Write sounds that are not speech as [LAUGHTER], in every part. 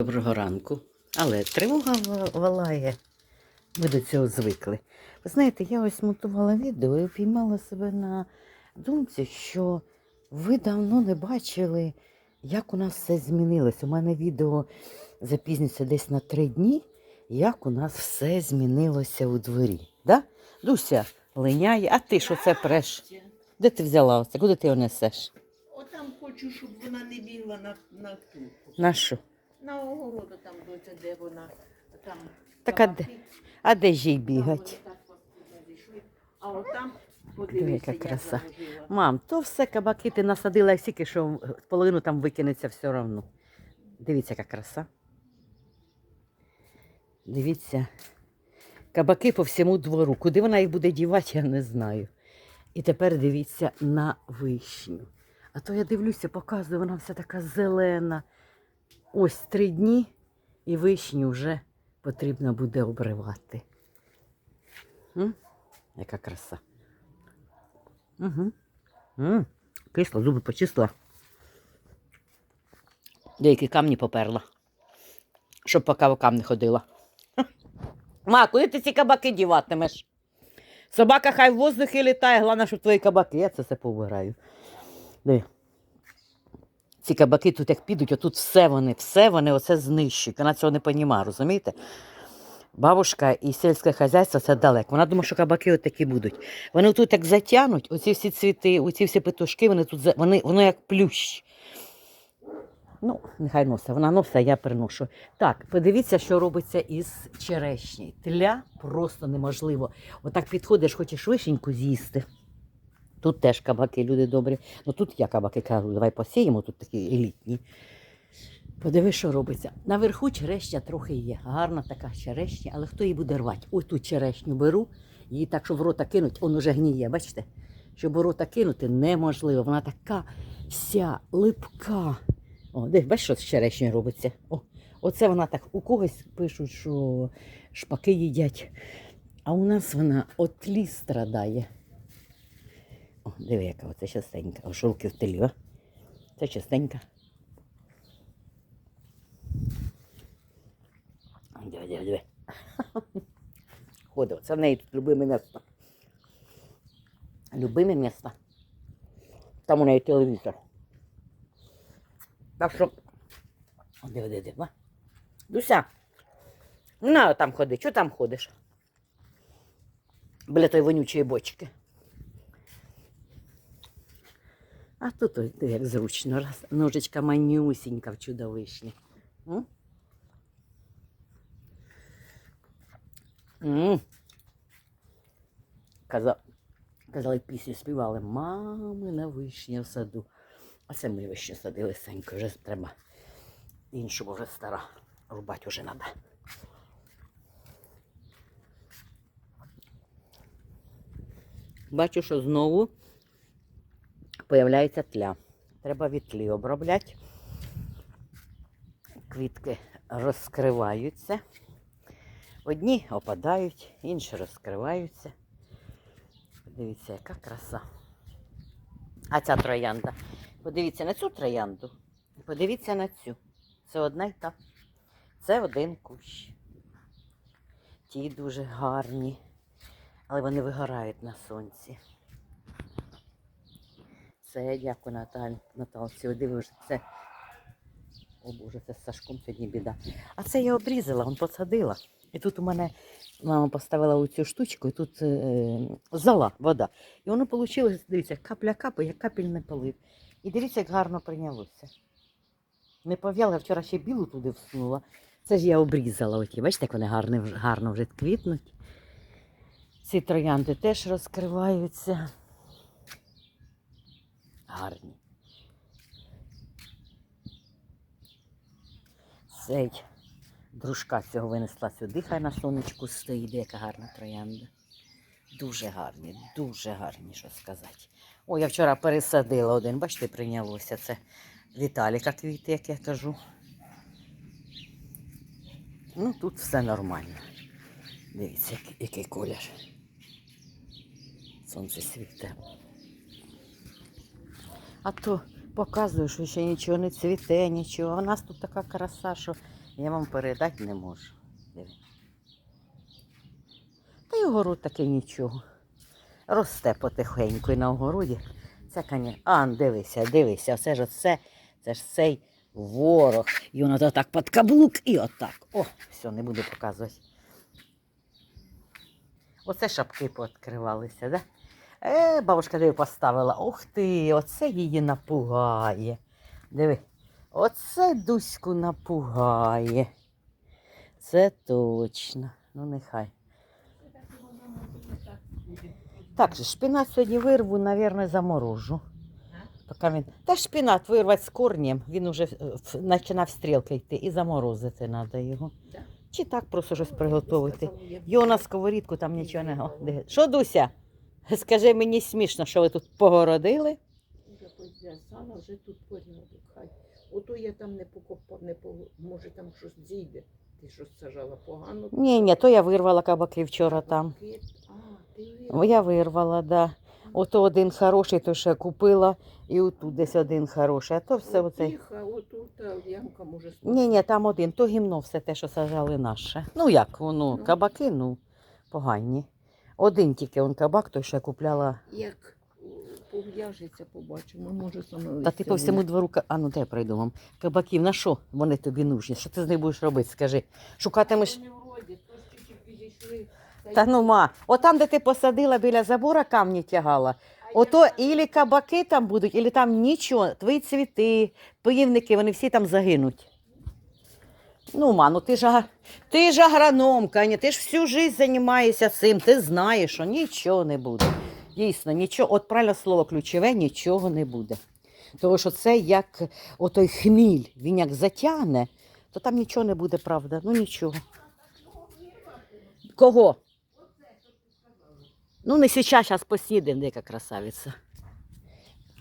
Доброго ранку. Але тривога валає. Ми до цього звикли. Ви знаєте, я ось монтувала відео і піймала себе на думці, що ви давно не бачили, як у нас все змінилось. У мене відео запізнюється десь на три дні, як у нас все змінилося у дворі. Да? Дуся линяє, а ти що це преш? Де ти взяла оце? Куди ти його несеш? Отам хочу, щоб вона не бігла на, на ту. На що? На огороду там доця, де вона. Там Так, а де? А де ж їй там бігать? паскудно. А Диви, подивися, яка як краса. Мам, то все кабаки ти насадила стільки, що половину там викинеться все одно. Дивіться, яка краса. Дивіться. Кабаки по всьому двору. Куди вона їх буде дівати, я не знаю. І тепер дивіться на вишню. А то я дивлюся, показую, вона вся така зелена. Ось три дні і вишню вже потрібно буде обривати. М? Яка краса. Угу. М, Кисло, зуби почистила. Деякі камні поперла. Щоб по кавакам не ходила. Ма, куди ти ці кабаки діватимеш? Собака хай в воздухі літає, головне, щоб твої кабаки. Я це все повираю. Диви. Ці кабаки тут як підуть, отут все вони, все вони оце знищують. Вона цього не розуміє, розумієте? Бабушка і сільське хазяйство це далеко. Вона думає, що кабаки отакі будуть. Вони тут як затягнуть, оці всі цвіти, оці всі петушки, вони тут вони, воно як плющ. Ну, нехай носить. Вона носить, а я приношу. Так, подивіться, що робиться із черешні. Тля просто неможливо. Отак підходиш, хочеш вишеньку з'їсти. Тут теж кабаки, люди добрі. Ну тут я кабаки кажу, давай посіємо, тут такі елітні. Подиви, що робиться. Наверху черешня трохи є. Гарна така черешня, але хто її буде рвати? Ось тут черешню беру, її так, щоб в рота кинуть, он уже гніє, бачите? Щоб у рота кинути неможливо. Вона така вся липка. О, десь бачиш, що з черешнею робиться? О, оце вона так. У когось пишуть, що шпаки їдять. А у нас вона от тлі страдає. О, диви, яка оце частенька. О, шовки в телі, а? Це частенька. Диви, диви, диви. Ходить. Це в неї тут любиме місто. Любиме місто. Там у неї телевізор. Так що. Диви, диви, диви. Дуся. На там ходи. Чого там ходиш? Біля тої вонючої бочки. А тут ось, як зручно. Раз, ножичка манюсінька в чудовишні. М? М. Каза... Казали, пісню співали Мамина вишня в саду. А це ми вишню садили сенько, вже треба іншу, вже стара. Рубати вже треба. Бачу, що знову появляється тля. Треба від тлі обробляти. Квітки розкриваються. Одні опадають, інші розкриваються. Подивіться, яка краса. А ця троянда. Подивіться на цю троянду. Подивіться на цю. Це одна й та. Це один кущ. Ті дуже гарні, але вони вигорають на сонці. Це дякую Наталь, Наталці. Дивись, це. О Боже, це з Сашком сьогодні біда. А це я обрізала, он посадила. І тут у мене мама поставила оцю штучку, і тут е, зала вода. І воно вийшло, дивіться, капля капає, як капельний полив. І дивіться, як гарно прийнялося. Не пов'яла, вчора ще білу туди всунула. Це ж я обрізала оті. Бачите, як вони гарно, гарно вже квітнуть. Ці троянди теж розкриваються. Гарні. Цей дружка цього винесла сюди, хай на сонечку стоїть, яка гарна троянда. Дуже гарні, дуже гарні, що сказати. О, я вчора пересадила один, бачите, прийнялося. Це Віталіка квіти, як я кажу. Ну, тут все нормально. Дивіться, який, колір. Сонце світе. А то показую, що ще нічого не цвіте, нічого. А у нас тут така краса, що Я вам передати не можу. Та й огород таки нічого. Росте потихеньку і на огороді. Це, конечно. А, дивися, дивися, все ж оце, це ж цей ворог. І воно то так під каблук і отак. О, все, не буду показувати. Оце шапки пооткривалися, да? Е, бабушка диви поставила. Ух ти, оце її напугає. Диви, оце Дуську напугає. Це точно. Ну, нехай. Так, же, шпинат сьогодні вирву, мабуть, заморожу. Поки він... Та ж шпинат вирвати з корнем, він уже е, починав стрілки йти і заморозити треба його. Чи так просто щось приготувати. Його на сковорідку там нічого не. Що, Дуся? Скажи мені смішно, що ви тут погородили? Вже позв'язала, вже тут порядок. Хай. Ото я там не покопав, не по... може там щось зійде. Ти щось сажала погано. Ні, ні, то я вирвала кабаки вчора там. Кабаки. А, ти О, Я вирвала, да. Ото один хороший, то ще купила, і отут десь один хороший, а то все оцей. Тихо, отут ямка може Ні, ні, там один, то гімно все те, що сажали наше. Ну як, воно, Ну. кабаки, ну, погані. Один тільки он кабак, той що я купляла. Як пов'яжеться, побачимо, може саме Та ти по всьому двору, ка- а ну де придумав. Кабаків, на що вони тобі нужні? Що ти з них будеш робити, скажи? Шукатимеш. Вони вроді, то ж тільки підійшли. Та ну ма, отам, де ти посадила біля забора, камні тягала. Ото ілі кабаки там будуть, ілі там нічого. Твої цвіти, пивники, вони всі там загинуть. Ну, ма, ну ти ж, ти ж агрономка, ні, ти ж всю життя займаєшся цим, ти знаєш, що нічого не буде. Дійсно, нічого, от правильно слово ключове, нічого не буде. Тому що це як отой хміль, він як затягне, то там нічого не буде, правда. Ну нічого. Кого? Ну, не сейчас, зараз посідемо, яка красавиця.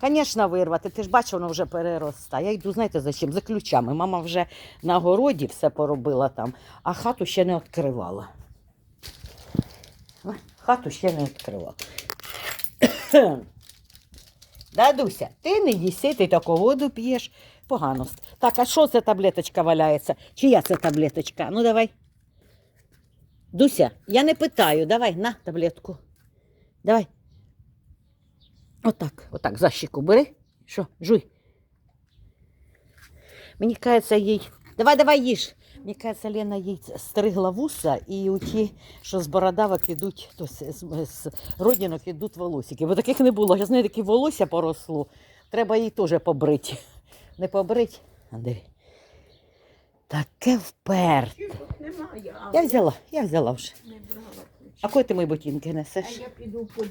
Звісно, вирвати. Ти ж бачиш, воно вже переростає. Я йду, знаєте, за чим? За ключами. Мама вже на городі все поробила там, а хату ще не відкривала. Хату ще не відкривала. [COUGHS] Дадуся, ти не їси, ти таку воду п'єш. Погано. Так, а що це таблеточка валяється? Чия це таблеточка? Ну давай. Дуся, я не питаю, давай на таблетку. Давай. Отак, отак, за щеку бери. Що, жуй. Мені кажеться, їй. Давай, давай їж. Мені кажеться, Лена їй стригла вуса і у ті, що з бородавок ідуть, то з, з, з родинок ідуть волосики. Бо таких не було. Я знаю, такі волосся поросло. Треба їй теж побрити. Не побрить? А диви. Таке вперте. Немає, Я взяла, я взяла вже. не брала. А кої ти мої ботинки несеш? А я піду под...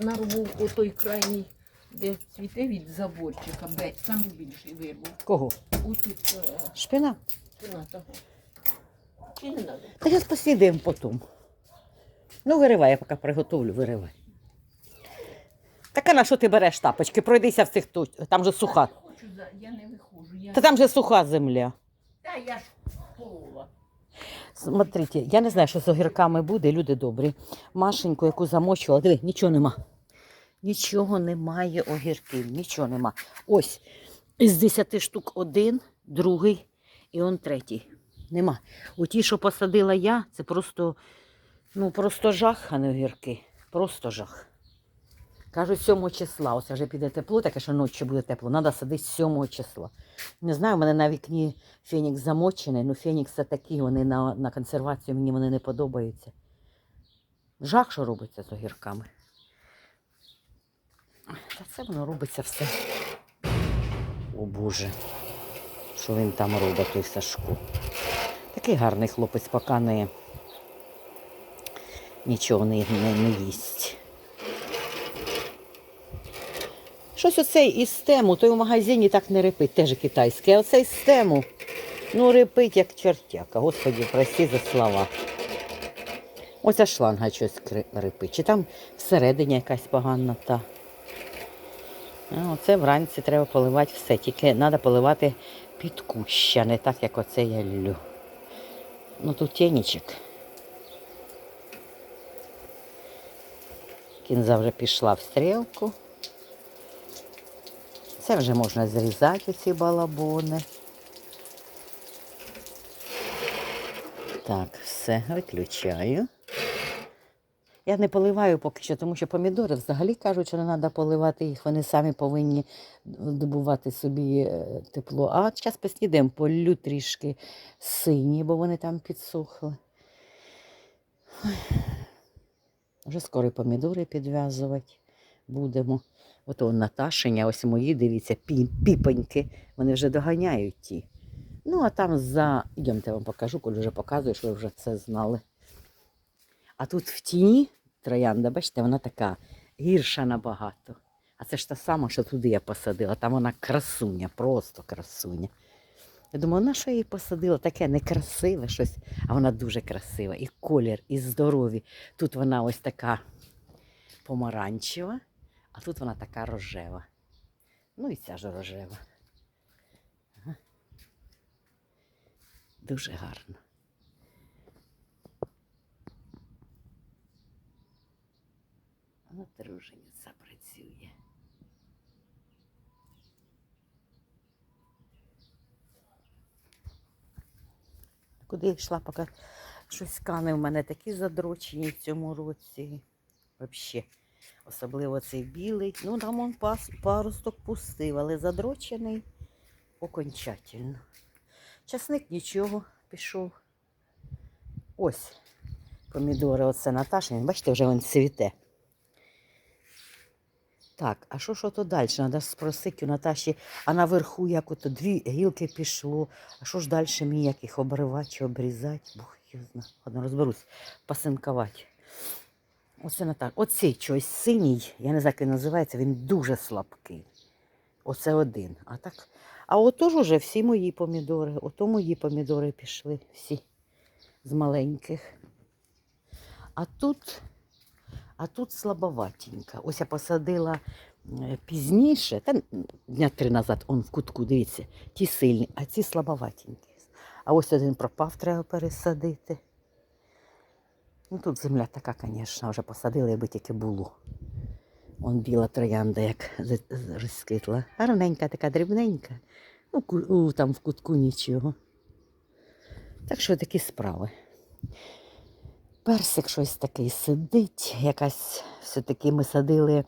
нарву по той крайній, де цвіте від заборчика, беть, саме більший вирву. Кого? Отут е, Шпина? спина того. Чи не треба? Та я посідемо потім. Ну, виривай, я поки приготовлю, виривай. Так а на що ти береш тапочки? Пройдися в цих тут. Там же суха. Хочу, за- я не виходжу. Я... Та там же суха земля. Та я ж. Смотрите, я не знаю, що з огірками буде, люди добрі. Машеньку, яку замочувала, диви, нічого нема. Нічого немає огірків, нічого нема. Ось, із 10 штук один, другий і он третій. Нема. У ті, що посадила я, це просто, ну, просто жах, а не огірки. Просто жах. Кажуть, 7 числа. Ось вже піде тепло, таке, що ночі буде тепло. Треба садити 7 числа. Не знаю, у мене на вікні фенікс замочений, ну фенікси такі, вони на, на консервацію мені вони не подобаються. Жах, що робиться з огірками. Та це воно робиться все. О Боже, що він там робить, той Сашко. Такий гарний хлопець, поки не нічого не, не, не їсть. Щось оцей із тему, той у магазині так не репить, теж китайський, а оцей з тему, ну репить як чертяка. Господи, прости за слова. Оця шланга щось репить. Чи там всередині якась погана та. Оце вранці треба поливати все. Тільки треба поливати під куща, не так, як оце я люблю. Ну тут тінічок. Кінза вже пішла в стрілку. Це вже можна зрізати ці балабони. Так, все, виключаю. Я не поливаю поки що, тому що помідори взагалі кажуть, що не треба поливати їх, вони самі повинні добувати собі е, тепло. А зараз поснідаємо, полю трішки сині, бо вони там підсохли. Ой. Вже скоро помідори підв'язувати будемо. От он Наташиня, ось мої, дивіться, пі, піпоньки, вони вже доганяють ті. Ну, а там за. Йдемте, я вам покажу, коли вже показую, що ви вже це знали. А тут в тіні троянда, бачите, вона така гірша набагато. А це ж та сама, що туди я посадила. Там вона красуня, просто красуня. Я думаю, на що я її посадила? Таке некрасиве щось, а вона дуже красива. І колір, і здорові. Тут вона ось така помаранчева, а тут вона така рожева. Ну і ця ж рожева. Дуже гарно. Вона тружениця працює. Куди я йшла, поки щось кани в мене такі задрочені в цьому році. Взагалі. Особливо цей білий. Ну, там он парусток пустив, але задрочений окончательно. Часник нічого пішов. Ось помідори, оце Наташин. Бачите, вже він цвіте. Так, а що ж ото далі? Треба спросити у Наташі, а наверху як ото дві гілки пішло. А що ж далі мені як їх обривати чи обрізати? Бог його знає. Ладно, розберусь, пасинкувати. Оце Наташа. Оцей чогось синій, я не знаю, як він називається, він дуже слабкий. Оце один. А так. А ото ж уже всі мої помідори. Ото мої помідори пішли всі з маленьких. А тут, а тут слабоватенька. Ось я посадила е, пізніше, та дня три назад, он в кутку, дивіться, ті сильні, а ці слабоватенькі. А ось один пропав, треба пересадити. Ну тут земля така, звісно, вже посадили, аби тільки було. Он біла троянда, як з- Гарненька, така дрібненька. Ну, там в кутку нічого. Так що такі справи. Персик щось такий сидить, якась все-таки ми садили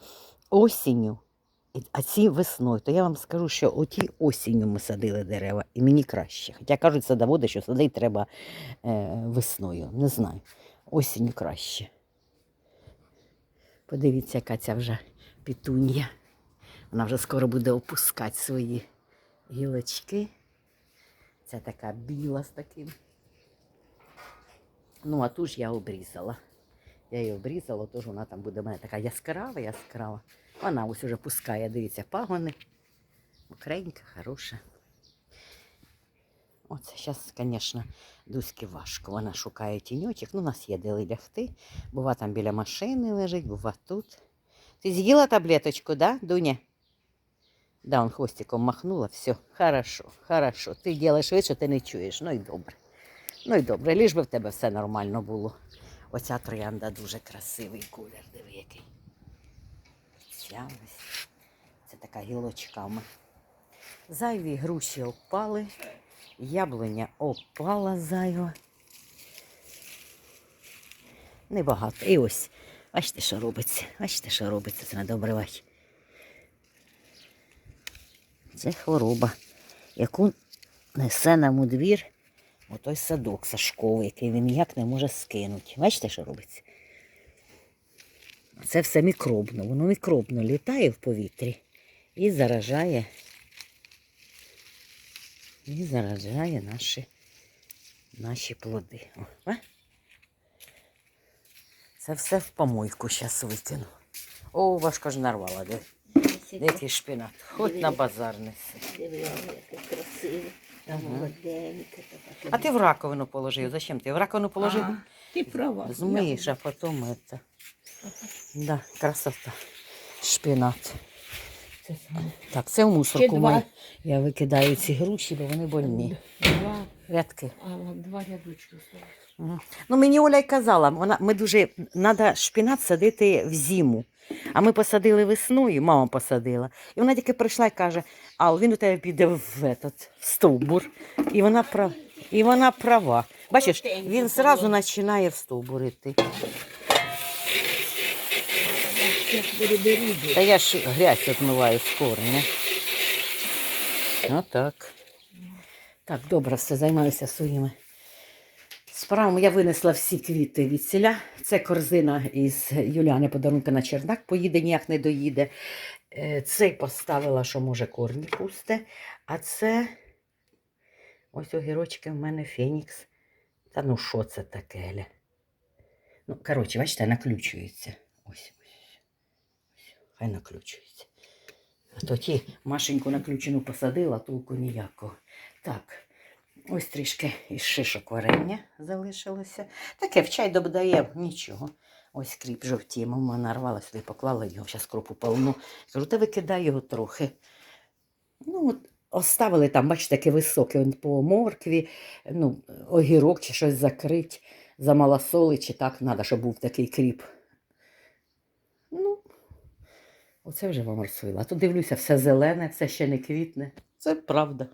осінню, а ці весною. То я вам скажу, що оті осінню ми садили дерева, і мені краще. Хоча кажуть садоводи, що садити треба е, весною. Не знаю. Осінню краще. Подивіться, яка ця вже пітунья. Вона вже скоро буде опускати свої гілочки. Ця така біла з таким. Ну, а ту ж я обрізала. Я її обрізала, тож вона там буде в мене така яскрава, яскрава. Вона ось уже пускає, дивіться, пагони. Мокренька, хороша. Оце зараз, звісно, Дуськи важко. Вона шукає тіньочок. Ну, у нас є де лягти. Бува там біля машини лежить, бува тут. Ти з'їла таблеточку, да, Дуня? Да, он хвостиком махнула, все, хорошо, хорошо. Ти робиш вид, ти не чуєш. Ну і добре. Ну і добре, ліж би в тебе все нормально було. Оця троянда дуже красивий колір, диви який. Ця ось. Це така гілочками. Зайві груші опали, яблуня опала зайва. Небагато. І ось, бачите, що робиться. Бачите, що робиться, це треба обривати. Це хвороба, яку несе нам у двір отой садок Сашковий, який він ніяк не може скинути. Бачите, що робиться? Це все мікробно, воно мікробно літає в повітрі і заражає, і заражає наші, наші плоди. О. Це все в помойку зараз викину. О, важко ж нарвала, де, де який шпинат. Хоч на базар неси. Ага. А ти в раковину положив. Зачем ти? В раковину положив? А, Ти права. Змиєш, а потім это. Да, красота. Шпинат. Це саме. Так, це в мусорку два. Я викидаю ці груші, бо вони больні. Два, Рядки. а, два рядочки. Ну, мені Оля й казала, вона, ми дуже, треба шпинат садити в зиму. А ми посадили весною, мама посадила. І вона тільки прийшла і каже, а він у тебе піде в, этот, в стовбур. І вона, прав, і вона права. Бачиш, він зразу було. починає встовбурити. Та я ж грязь відмиваю з корня. Отак. Так, добре, все, займаюся своїми справами. Я винесла всі квіти від селя. Це корзина із Юліани подарунка на чердак, поїде, ніяк не доїде. Е, Цей поставила, що може корні пусте. А це ось огірочки в мене Фенікс. Та ну що це таке? Ну, коротше, бачите, наключується. Хай наключується. А то ті Машеньку наключену посадила, толку ніякого. Так, ось трішки із шишок варення залишилося. Таке в чай додає, нічого. Ось кріп жовтіє, мама нарвала сюди, поклала його, зараз кропу полну. Кажу, та викидай його трохи. Ну, от оставили там, бачите, таке високе он по моркві, ну, огірок чи щось закрить, замалосоли, чи так треба, щоб був такий кріп. Ну, оце вже вам розсвила. А то дивлюся, все зелене, все ще не квітне. Це правда.